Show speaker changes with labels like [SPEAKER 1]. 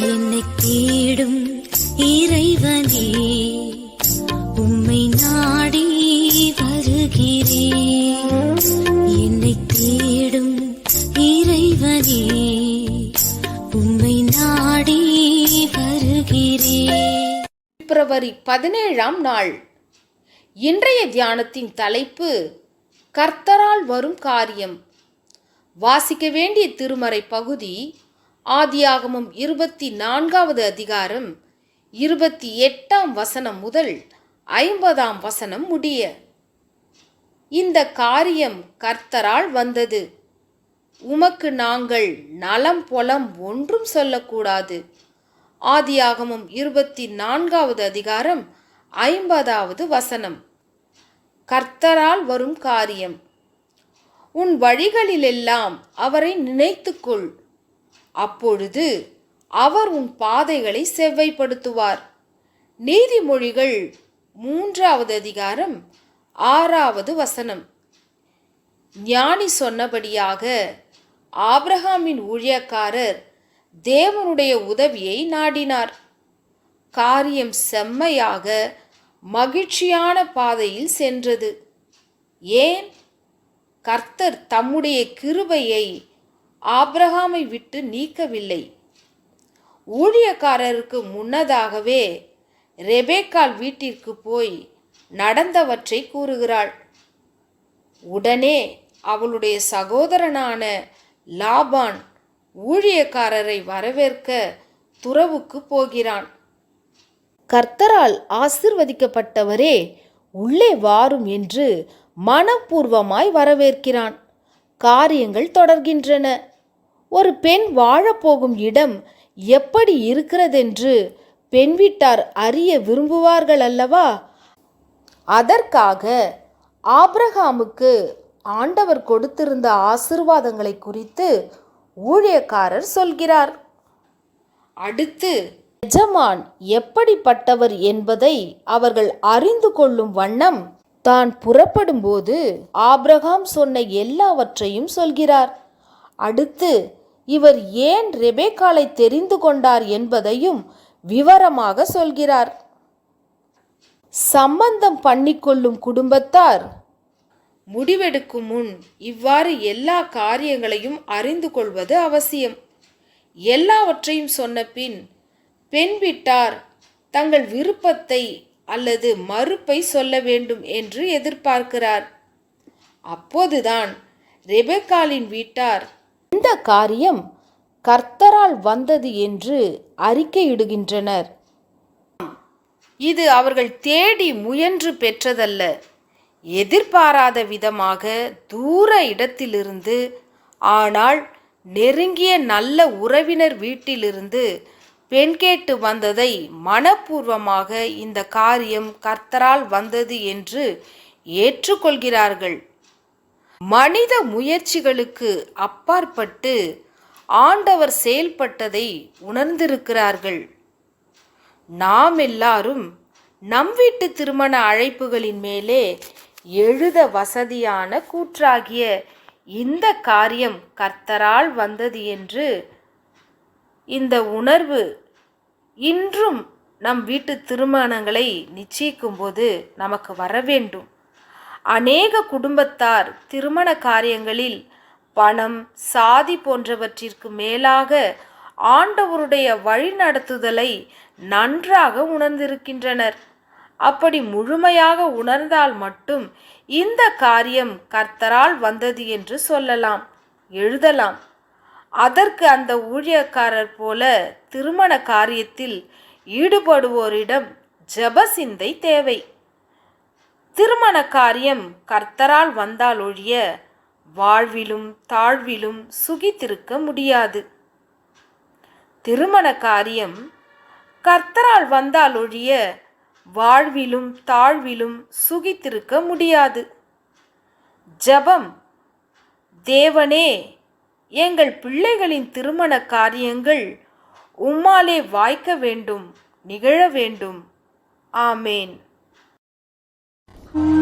[SPEAKER 1] என்னை தேடும் இறைவனே உம்மை நாடி வருகிறேன் என்னை தேடும் இறைவனே உம்மை நாடி வருகிறேன்
[SPEAKER 2] பிப்ரவரி பதினேழாம் நாள். இன்றைய தியானத்தின் தலைப்பு கர்த்தரால் வரும் காரியம். வாசிக்க வேண்டிய திருமறை பகுதி ஆதியாகமும் இருபத்தி நான்காவது அதிகாரம் இருபத்தி எட்டாம் வசனம் முதல் ஐம்பதாம் வசனம் முடிய. இந்த காரியம் கர்த்தரால் வந்தது. உமக்கு நாங்கள் நலம் பொலம் ஒன்றும் சொல்லக்கூடாது. ஆதியாகமும் இருபத்தி நான்காவது அதிகாரம் ஐம்பதாவது வசனம். கர்த்தரால் வரும் காரியம். உன் வழிகளிலெல்லாம் அவரை நினைத்துக்கொள். அப்பொழுது அவர் உன் பாதைகளை செவ்வைப்படுத்துவார். நீதிமொழிகள் மூன்றாவது அதிகாரம் ஆறாவது வசனம். ஞானி சொன்னபடியாக ஆப்ரஹாமின் ஊழியக்காரர் தேவனுடைய உதவியை நாடினார். காரியம் செம்மையாக மகிழ்ச்சியான பாதையில் சென்றது. ஏன்? கர்த்தர் தம்முடைய கிருபையை ஆப்ரஹாமை விட்டு நீக்கவில்லை. ஊழியக்காரருக்கு முன்னதாகவே ரெபேக்கால் வீட்டிற்கு போய் நடந்தவற்றை கூறுகிறாள். உடனே அவளுடைய சகோதரனான லாபான் ஊழியக்காரரை வரவேற்க துறவுக்கு போகிறான். கர்த்தரால் ஆசிர்வதிக்கப்பட்டவரே உள்ளே வாரும் என்று மனப்பூர்வமாய் வரவேற்கிறான். காரியங்கள் தொடர்கின்றன. ஒரு பெண் வாழப்போகும் இடம் எப்படி இருக்கிறதென்று பெண் வீட்டார் அறிய விரும்புவார்கள் அல்லவா அதற்காக ஆப்ரஹாமுக்கு ஆண்டவர் கொடுத்திருந்த ஆசிர்வாதங்களை குறித்து ஊழியக்காரர் சொல்கிறார். அடுத்து எஜமான் எப்படிப்பட்டவர் என்பதை அவர்கள் அறிந்து கொள்ளும் வண்ணம் தான் புறப்படும்போது ஆப்ரஹாம் சொன்ன எல்லாவற்றையும் சொல்கிறார். அடுத்து இவர் ஏன் ரெபேக்காலை தெரிந்து கொண்டார் என்பதையும் விவரமாக சொல்கிறார். சம்பந்தம் பண்ணிக்கொள்ளும் குடும்பத்தார் முடிவெடுக்கும் முன் இவ்வாறு எல்லா காரியங்களையும் அறிந்து கொள்வது அவசியம். எல்லாவற்றையும் சொன்ன பின் பெண் வீட்டார் தங்கள் விருப்பத்தை அல்லது மறுப்பை சொல்ல வேண்டும் என்று எதிர்பார்க்கிறார். அப்போதுதான் ரெபெக்காலின் வீட்டார் இந்த காரியம் கர்த்தரால் வந்தது என்று அறிக்கையிடுகின்றனர். இது அவர்கள் தேடி முயன்று பெற்றதல்ல. எதிர்பாராத விதமாக தூர இடத்திலிருந்து ஆனால் நெருங்கிய நல்ல உறவினர் வீட்டிலிருந்து பெண் கேட்டு வந்ததை மனப்பூர்வமாக இந்த காரியம் கர்த்தரால் வந்தது என்று ஏற்றுக்கொள்கிறார்கள். மனித முயற்சிகளுக்கு அப்பாற்பட்டு ஆண்டவர் செயல்பட்டதை உணர்ந்திருக்கிறார்கள். நாம் எல்லாரும் நம் வீட்டு திருமண அழைப்புகளின் மேலே எழுத வசதியான கூற்றாகிய இந்த காரியம் கர்த்தரால் வந்தது என்று இந்த உணர்வு இன்றும் நம் வீட்டு திருமணங்களை நிச்சயிக்கும்போது நமக்கு வர வேண்டும் அநேக குடும்பத்தார் திருமண காரியங்களில் பணம் சாதி போன்றவற்றிற்கு மேலாக ஆண்டவருடைய வழிநடத்துதலை நன்றாக உணர்ந்திருக்கின்றனர். அப்படி முழுமையாக உணர்ந்தால் மட்டும் இந்த காரியம் கர்த்தரால் வந்தது என்று சொல்லலாம் எழுதலாம். அதற்கு அந்த ஊழியக்காரர் போல திருமண காரியத்தில் ஈடுபடுவோரிடம் ஜபசிந்தை தேவை. திருமண காரியம் கர்த்தரால் வந்தால் ஒழிய வாழ்விலும் தாழ்விலும் சுகித்திருக்க முடியாது. திருமண காரியம் கர்த்தரால் வந்தால் ஒழிய வாழ்விலும் தாழ்விலும் சுகித்திருக்க முடியாது. ஜபம் தேவனே எங்கள் பிள்ளைகளின் திருமண காரியங்கள் உம்மாலே வாய்க்க வேண்டும் நிகழ வேண்டும். ஆமேன்.
[SPEAKER 1] Mm-hmm.